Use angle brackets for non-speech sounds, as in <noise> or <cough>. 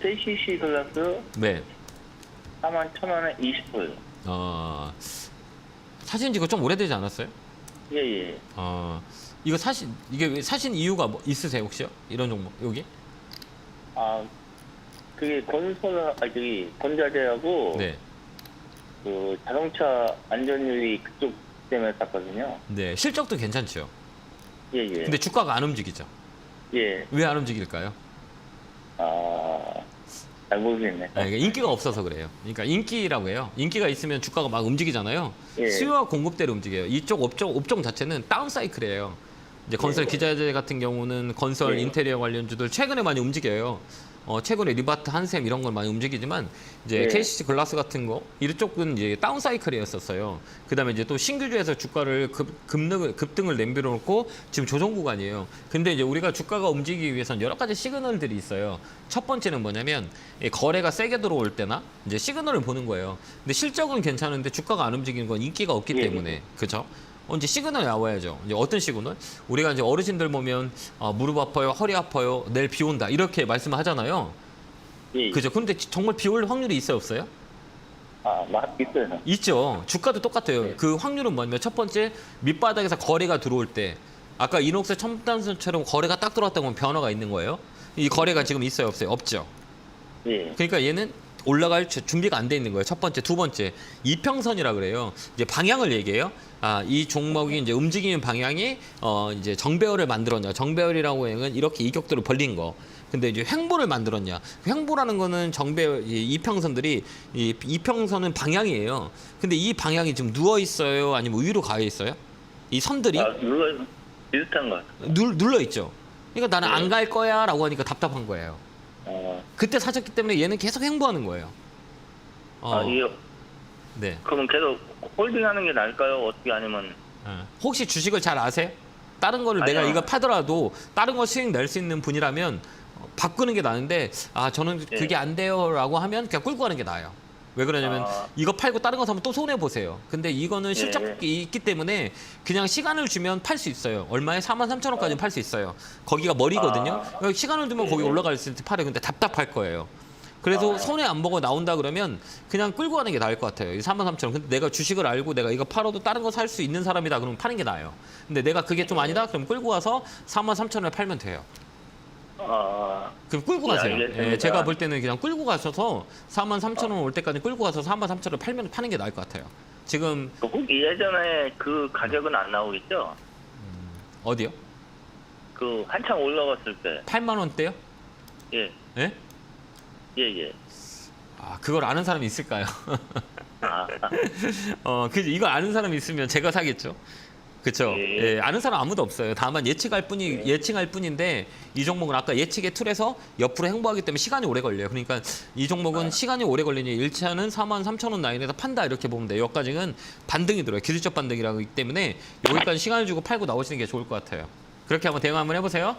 3cc 글라스 네. 4만 1,000원에 20불. 어, 사신 지가 좀 오래되지 않았어요? 예, 예. 어, 이거 사신 이게 왜 사신 이유가 뭐 있으세요 혹시요? 이런 종목 여기? 아, 그게 건설, 아, 저기, 건자재하고 네. 그 자동차 안전유의 그쪽 때문에 샀거든요. 네. 실적도 괜찮죠. 예, 예. 근데 주가가 안 움직이죠. 예. 왜 안 움직일까요? 아, 잘 모르겠네. 아, 이게 인기가 없어서 그래요. 그러니까 인기라고 해요. 인기가 있으면 주가가 막 움직이잖아요. 예. 수요와 공급대로 움직여요. 이쪽 업종, 업종 자체는 다운 사이클이에요. 이제 건설 예. 기자재 같은 경우는 건설 예. 인테리어 관련주들 최근에 많이 움직여요. 어, 최근에 리바트, 한샘 이런 걸 많이 움직이지만 이제 예. KCC 글라스 같은 거 이쪽은 이제 다운 사이클이었었어요. 그다음에 이제 또 신규주에서 주가를 급, 급등, 급등을 내밀어 놓고 지금 조정 구간이에요. 근데 이제 우리가 주가가 움직이기 위해서는 여러 가지 시그널들이 있어요. 첫 번째는 뭐냐면 이 거래가 세게 들어올 때나 이제 시그널을 보는 거예요. 근데 실적은 괜찮은데 주가가 안 움직이는 건 인기가 없기 예. 때문에 그죠? 어, 이제 시그널이 나와야죠. 이제 어떤 시그널? 우리가 이제 어르신들 보면 아, 무릎 아파요, 허리 아파요, 내일 비 온다 이렇게 말씀하잖아요. 예. 그죠? 근데 정말 비 올 확률이 있어요, 없어요? 아, 맞, 있어요. 있죠. 주가도 똑같아요. 네. 그 확률은 뭐냐면 첫 번째 밑바닥에서 거래가 들어올 때 아까 이녹스 첨단선처럼 거래가 딱 들어왔다고 하면 변화가 있는 거예요. 이 거래가 지금 있어요, 없어요? 없죠. 예. 그러니까 얘는 올라갈 주- 준비가 안 돼 있는 거예요. 첫 번째, 두 번째 이평선이라 그래요. 이제 방향을 얘기해요. 아, 이 종목이 이제 움직이는 방향이 어 이제 정배열을 만들었냐. 정배열이라고 하는 이렇게 이격도를 벌린 거. 근데 이제 횡보를 만들었냐. 그 횡보라는 거는 정배 이 이평선들이 이 이평선은 방향이에요. 근데 이 방향이 지금 누워 있어요, 아니면 위로 가 있어요? 이 선들이 아, 눌러, 비슷한 것 같아요. 눌, 눌러 있죠. 그러니까 나는 네. 안갈 거야라고 하니까 답답한 거예요. 어, 그때 사셨기 때문에 얘는 계속 횡보하는 거예요. 어, 아, 이게, 네. 그러면 계속 홀딩 하는 게 나을까요? 어떻게 아니면, 어. 혹시 주식을 잘 아세요? 다른 거를 내가 아니요. 이거 파더라도 다른 거 수익 낼 수 있는 분이라면 어, 바꾸는 게 나은데 아 저는 예. 그게 안 돼요라고 하면 그냥 끌고 가는 게 나아요. 왜 그러냐면 아. 이거 팔고 다른 거 사면 또 손해 보세요. 근데 이거는 실적이 있기 때문에 그냥 시간을 주면 팔 수 있어요. 얼마에 4만 3천 원까지는 팔 수 있어요. 거기가 머리거든요. 아. 그러니까 시간을 두면 거기 예. 올라갈 수 있을 때 팔아요. 근데 답답할 거예요. 그래서 아. 손해 안 보고 나온다 그러면 그냥 끌고 가는 게 나을 것 같아요. 이 4만 3천 원. 근데 내가 주식을 알고 내가 이거 팔아도 다른 거 살 수 있는 사람이다 그러면 파는 게 나아요. 근데 내가 그게 좀 아니다 그럼 끌고 와서 4만 3천 원에 팔면 돼요. 아, 그럼 끌고 예, 가세요. 알겠습니다. 예, 제가 볼 때는 그냥 끌고 가셔서 4만 3천 원 올 때까지 끌고 가서 4만 3천 원 팔면 파는 게 나을 것 같아요. 지금 그 예전에 그 가격은 안 나오겠죠? 어디요? 그 한창 올라갔을 때. 8만 원대요? 예, 예? 예, 예. 아, 그걸 아는 사람이 있을까요? 아, <laughs> 어, 그 이거 아는 사람이 있으면 제가 사겠죠. 그렇죠. 예. 예, 아는 사람 아무도 없어요. 다만 예측할 뿐이 예 측할 뿐인데 이 종목은 아까 예측의 틀에서 옆으로 행보하기 때문에 시간이 오래 걸려요. 그러니까 이 종목은 시간이 오래 걸리니 1차는 4만 3천 원 라인에서 판다 이렇게 보면 돼요. 여기까지는 반등이 들어요. 기술적 반등이라기 때문에 여기까지 시간을 주고 팔고 나오시는 게 좋을 것 같아요. 그렇게 한번 대응 한번 해보세요.